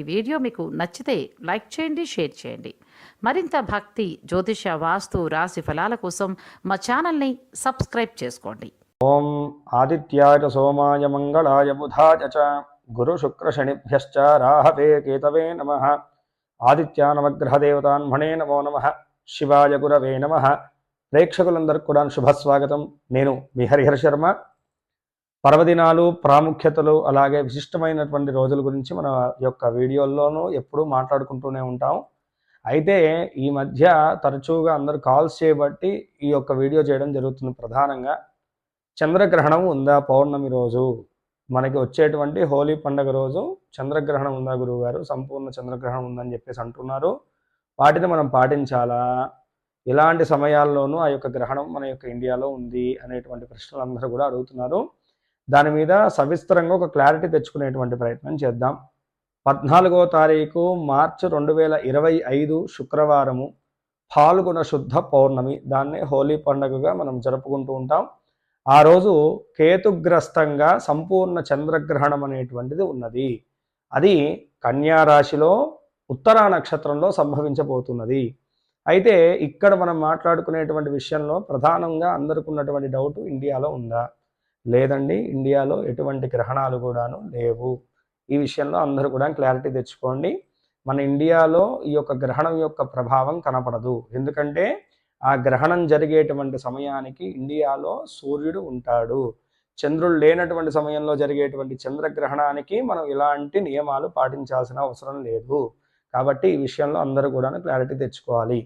ఈ వీడియో మీకు నచ్చితే లైక్ చేయండి షేర్ చేయండి. మరింత భక్తి జ్యోతిష వాస్తు రాశి ఫలాల కోసం మా ఛానల్ని సబ్స్క్రైబ్ చేసుకోండి. ఓం ఆదిత్యాయ సోమాయ మంగళాయ బుధాయ చ. గురు శుక్ర శనిభ్యశ్చ రాహవే కేతవే నమ. ఆదిత్యానవగ్రహదేవతాన్మణే నమో నమ. శివాయ గురవే నమ. ప్రేక్షకులందరికీ కూడా శుభస్వాగతం. నేను మీ హరిహర శర్మ. పర్వదినాలు ప్రాముఖ్యతలు అలాగే విశిష్టమైనటువంటి రోజుల గురించి మన యొక్క వీడియోల్లోనూ ఎప్పుడూ మాట్లాడుకుంటూనే ఉంటాం. అయితే ఈ మధ్య తరచుగా అందరు కాల్స్ చేయబట్టి ఈ యొక్క వీడియో చేయడం జరుగుతుంది ప్రధానంగా. చంద్రగ్రహణం ఉందా? పౌర్ణమి రోజు. మనకి వచ్చేటువంటి హోలీ పండగ రోజు చంద్రగ్రహణం ఉందా గురువుగారు? సంపూర్ణ చంద్రగ్రహణం ఉందని చెప్పేసి అంటున్నారు. వాటిని మనం పాటించాలా? ఇలాంటి సమయాల్లోనూ ఆ యొక్క గ్రహణం మన యొక్క ఇండియాలో ఉంది అనేటువంటి ప్రశ్నలు అందరూ కూడా అడుగుతున్నారు. దాని మీద సవిస్తరంగా ఒక క్లారిటీ తెచ్చుకునేటువంటి ప్రయత్నం చేద్దాం. పద్నాలుగో తారీఖు మార్చి రెండు వేల ఇరవై ఐదు శుక్రవారము పాల్గొన శుద్ధ పౌర్ణమి. దాన్నే హోలీ పండుగగా మనం జరుపుకుంటూ ఉంటాం. ఆ రోజు కేతుగ్రస్తంగా సంపూర్ణ చంద్రగ్రహణం అనేటువంటిది ఉన్నది. అది కన్యా రాశిలో ఉత్తరా నక్షత్రంలో సంభవించబోతున్నది. అయితే ఇక్కడ మనం మాట్లాడుకునేటువంటి విషయంలో ప్రధానంగా అందరికి ఉన్నటువంటి డౌట్ ఇండియాలో ఉందా? లేదండి ఇండియాలో ఎటువంటి గ్రహణాలు కూడాను లేవు. ఈ విషయంలో అందరూ కూడా క్లారిటీ తెచ్చుకోండి. మన ఇండియాలో ఈ యొక్క గ్రహణం యొక్క ప్రభావం కనపడదు. ఎందుకంటే ఆ గ్రహణం జరిగేటువంటి సమయానికి ఇండియాలో సూర్యుడు ఉంటాడు. చంద్రుడు లేనటువంటి సమయంలో జరిగేటువంటి చంద్రగ్రహణానికి మనం ఇలాంటి నియమాలు పాటించాల్సిన అవసరం లేదు. కాబట్టి ఈ విషయంలో అందరూ కూడా క్లారిటీ తెచ్చుకోవాలి.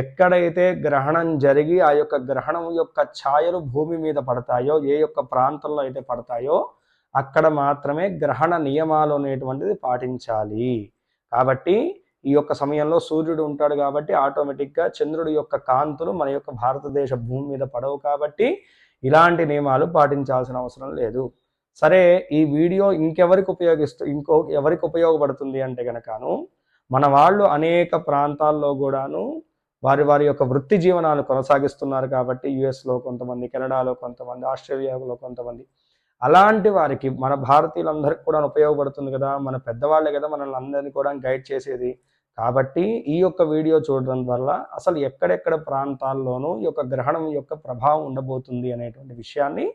ఎక్కడైతే గ్రహణం జరిగి ఆ యొక్క గ్రహణం యొక్క ఛాయలు భూమి మీద పడతాయో ఏ యొక్క ప్రాంతంలో అయితే పడతాయో అక్కడ మాత్రమే గ్రహణ నియమాలు అనేటువంటిది పాటించాలి. కాబట్టి ఈ యొక్క సమయంలో సూర్యుడు ఉంటాడు కాబట్టి ఆటోమేటిక్గా చంద్రుడి యొక్క కాంతులు మన యొక్క భారతదేశ భూమి మీద పడవు కాబట్టి ఇలాంటి నియమాలు పాటించాల్సిన అవసరం లేదు. సరే ఈ వీడియో ఇంకెవరికి ఉపయోగిస్తూ ఇంకో ఎవరికి ఉపయోగపడుతుంది అంటే కనుకను మన వాళ్ళు అనేక ప్రాంతాల్లో కూడాను వారి వారి యొక్క వృత్తి జీవనాలు కొనసాగిస్తున్నారు కాబట్టి యుఎస్లో కొంతమంది కెనడాలో కొంతమంది ఆస్ట్రేలియాలో కొంతమంది. అలాంటి వారికి మన భారతీయులందరికీ కూడా ఉపయోగపడుతుంది కదా మన పెద్దవాళ్ళే కదా మనల్ని అందరినీ కూడా గైడ్ చేసేది. కాబట్టి ఈ యొక్క వీడియో చూడడం వల్ల అసలు ఎక్కడెక్కడ ప్రాంతాల్లోనూ ఈ యొక్క గ్రహణం యొక్క ప్రభావం ఉండబోతుంది అనేటువంటి విషయాన్ని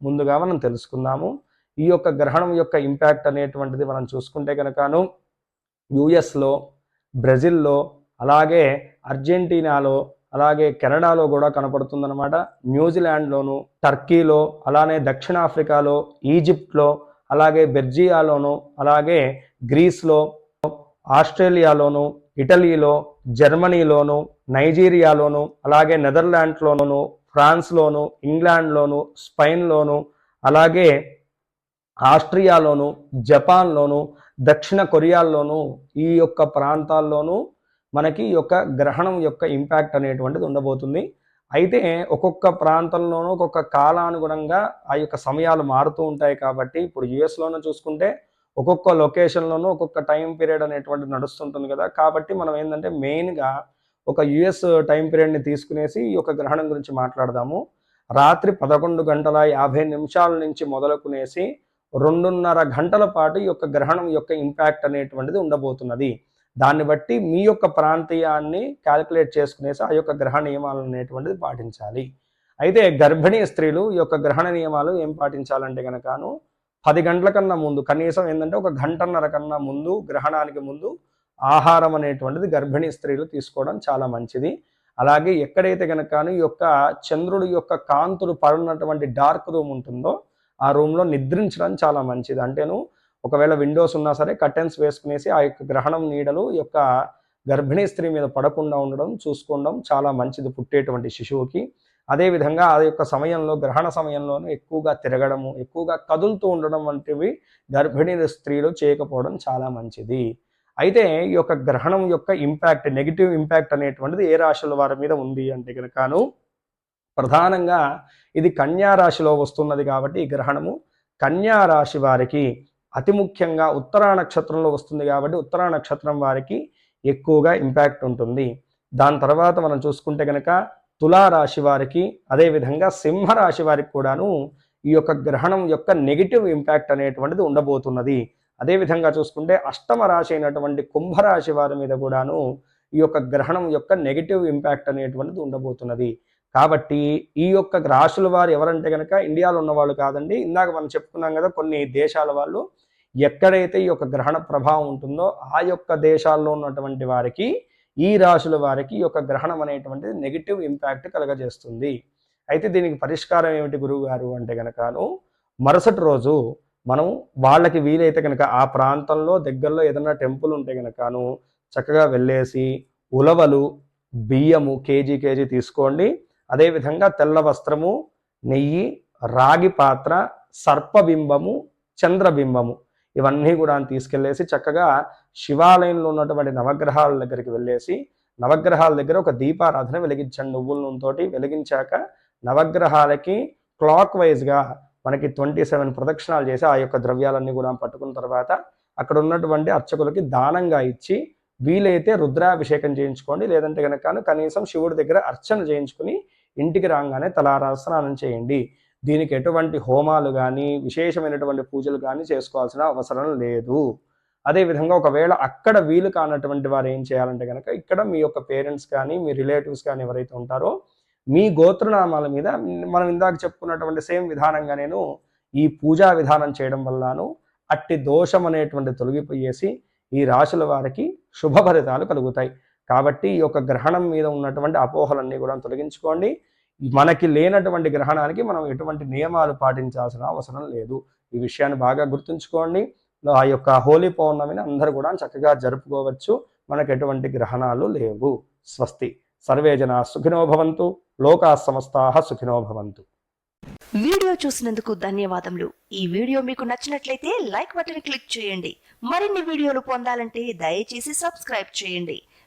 ముందుగా మనం తెలుసుకుందాము. ఈ యొక్క గ్రహణం యొక్క ఇంపాక్ట్ అనేటువంటిది మనం చూసుకుంటే కనుకను యుఎస్లో బ్రెజిల్లో అలాగే అర్జెంటీనాలో అలాగే కెనడాలో కూడా కనపడుతుందన్నమాట. న్యూజిలాండ్లోను టర్కీలో అలానే దక్షిణాఫ్రికాలో ఈజిప్ట్లో అలాగే బెర్జియాలోను అలాగే గ్రీస్లో ఆస్ట్రేలియాలోను ఇటలీలో జర్మనీలోను నైజీరియాలోను అలాగే నెదర్లాండ్లోను ఫ్రాన్స్లోను ఇంగ్లాండ్లోను స్పెయిన్లోను అలాగే ఆస్ట్రియాలోను జపాన్లోను దక్షిణ కొరియాల్లోను ఈ యొక్క ప్రాంతాల్లోనూ మనకి ఈ యొక్క గ్రహణం యొక్క ఇంపాక్ట్ అనేటువంటిది ఉండబోతుంది. అయితే ఒక్కొక్క ప్రాంతంలోనూ ఒక్కొక్క కాలానుగుణంగా ఆ యొక్క సమయాలు మారుతూ ఉంటాయి కాబట్టి ఇప్పుడు యుఎస్లోనూ చూసుకుంటే ఒక్కొక్క లొకేషన్లోనూ ఒక్కొక్క టైం పీరియడ్ అనేటువంటిది నడుస్తుంటుంది కదా. కాబట్టి మనం ఏంటంటే మెయిన్గా ఒక యుఎస్ టైం పీరియడ్ని తీసుకునేసి ఈ యొక్క గ్రహణం గురించి మాట్లాడదాము. రాత్రి పదకొండు గంటల యాభై నిమిషాల నుంచి మొదలుకునేసి రెండున్నర గంటల పాటు ఈ యొక్క గ్రహణం యొక్క ఇంపాక్ట్ అనేటువంటిది ఉండబోతున్నది. దాన్ని బట్టి మీ యొక్క ప్రాంతీయాన్ని క్యాలిక్యులేట్ చేసుకునేసి ఆ యొక్క గ్రహ నియమాలు అనేటువంటిది పాటించాలి. అయితే గర్భిణీ స్త్రీలు ఈ యొక్క గ్రహణ నియమాలు ఏం పాటించాలంటే కనుకను పది గంటల కన్నా ముందు కనీసం ఏంటంటే ఒక గంటన్నర కన్నా ముందు గ్రహణానికి ముందు ఆహారం అనేటువంటిది గర్భిణీ స్త్రీలు తీసుకోవడం చాలా మంచిది. అలాగే ఎక్కడైతే కనుక ఈ యొక్క చంద్రుడి యొక్క కాంతులు పడినటువంటి డార్క్ రూమ్ ఉంటుందో ఆ రూమ్లో నిద్రించడం చాలా మంచిది. అంటేను ఒకవేళ విండోస్ ఉన్నా సరే కర్టెన్స్ వేసుకునేసి ఆ యొక్క గ్రహణం నీడలు ఈ యొక్క గర్భిణీ స్త్రీ మీద పడకుండా ఉండడం చూసుకోవడం చాలా మంచిది పుట్టేటువంటి శిశువుకి. అదేవిధంగా ఆ యొక్క సమయంలో గ్రహణ సమయంలోనూ ఎక్కువగా తిరగడము ఎక్కువగా కదులుతూ ఉండడం వంటివి గర్భిణీ స్త్రీలు చేయకపోవడం చాలా మంచిది. అయితే ఈ యొక్క గ్రహణం యొక్క ఇంపాక్ట్ నెగిటివ్ ఇంపాక్ట్ అనేటువంటిది ఏ రాశుల వారి మీద ఉంది అంటే కనుకను ప్రధానంగా ఇది కన్యా రాశిలో వస్తున్నది కాబట్టి ఈ గ్రహణము కన్యా రాశి వారికి అతి ముఖ్యంగా ఉత్తరా నక్షత్రంలో వస్తుంది కాబట్టి ఉత్తరా నక్షత్రం వారికి ఎక్కువగా ఇంపాక్ట్ ఉంటుంది. దాని తర్వాత మనం చూసుకుంటే కనుక తులారాశి వారికి అదేవిధంగా సింహరాశి వారికి కూడాను ఈ యొక్క గ్రహణం యొక్క నెగిటివ్ ఇంపాక్ట్ అనేటువంటిది ఉండబోతున్నది. అదేవిధంగా చూసుకుంటే అష్టమ రాశి అయినటువంటి కుంభరాశి వారి మీద కూడాను ఈ యొక్క గ్రహణం యొక్క నెగిటివ్ ఇంపాక్ట్ అనేటువంటిది ఉండబోతున్నది. కాబట్టి ఈ యొక్క రాశుల వారు ఎవరంటే కనుక ఇండియాలో ఉన్న వాళ్ళు కాదండి. ఇందాక మనం చెప్పుకున్నాం కదా కొన్ని దేశాల వాళ్ళు ఎక్కడైతే ఈ యొక్క గ్రహణ ప్రభావం ఉంటుందో ఆ యొక్క దేశాల్లో ఉన్నటువంటి వారికి ఈ రాశుల వారికి ఈ యొక్క గ్రహణం అనేటువంటిది నెగిటివ్ ఇంపాక్ట్ కలగజేస్తుంది. అయితే దీనికి పరిష్కారం ఏమిటి గురువు గారు అంటే కనుకను మరుసటి రోజు మనం వాళ్ళకి వీలైతే కనుక ఆ ప్రాంతంలో దగ్గరలో ఏదైనా టెంపుల్ ఉంటే కనుకను చక్కగా వెళ్ళేసి ఉలవలు బియ్యము కేజీ కేజీ తీసుకోండి. అదేవిధంగా తెల్ల వస్త్రము నెయ్యి రాగి పాత్ర సర్పబింబము చంద్రబింబము ఇవన్నీ కూడా తీసుకెళ్ళేసి చక్కగా శివాలయంలో ఉన్నటువంటి నవగ్రహాల దగ్గరికి వెళ్ళేసి నవగ్రహాల దగ్గర ఒక దీపారాధన వెలిగించండి. నువ్వుల నూనెతోటి వెలిగించాక నవగ్రహాలకి క్లాక్ వైజ్గా మనకి ట్వంటీ సెవెన్ ప్రదక్షిణాలు చేసి ఆ యొక్క ద్రవ్యాలన్నీ కూడా పట్టుకున్న తర్వాత అక్కడ ఉన్నటువంటి అర్చకులకి దానంగా ఇచ్చి వీలైతే రుద్రాభిషేకం చేయించుకోండి. లేదంటే కనుక కనీసం శివుడి దగ్గర అర్చన చేయించుకుని ఇంటికి రాగానే తలారా స్నానం చేయండి. దీనికి ఎటువంటి హోమాలు కానీ విశేషమైనటువంటి పూజలు కానీ చేసుకోవాల్సిన అవసరం లేదు. అదేవిధంగా ఒకవేళ అక్కడ వీలు కానటువంటి వారు ఏం చేయాలంటే కనుక ఇక్కడ మీ యొక్క పేరెంట్స్ కానీ మీ రిలేటివ్స్ కానీ ఎవరైతే ఉంటారో మీ గోత్రనామాల మీద మనం ఇందాక చెప్పుకున్నటువంటి సేమ్ విధానంగా నేను ఈ పూజా విధానం చేయడం వల్లను అట్టి దోషం అనేటువంటి తొలగిపోయేసి ఈ రాశుల వారికి శుభ ఫలితాలు కలుగుతాయి. కాబట్టి ఈ యొక్క గ్రహణం మీద ఉన్నటువంటి అపోహలన్నీ కూడా తొలగించుకోండి. మనకి లేనటువంటి గ్రహణానికి మనం ఎటువంటి నియమాలు పాటించాల్సిన అవసరం లేదు. ఈ విషయాన్ని బాగా గుర్తుంచుకోండి. ఆ యొక్క హోలీ పౌర్ణమిని అందరూ కూడా చక్కగా జరుపుకోవచ్చు. మనకు ఎటువంటి గ్రహణాలు లేవు. స్వస్తి. సర్వే జనా సుఖినోభవంతు లోకా సమస్తా సుఖినోభవంతు వీడియో చూసినందుకు ధన్యవాదములు. ఈ వీడియో మీకు నచ్చినట్లయితే లైక్ బటన్ క్లిక్ చేయండి. మరిన్ని వీడియోలు పొందాలంటే దయచేసి సబ్స్క్రైబ్ చేయండి.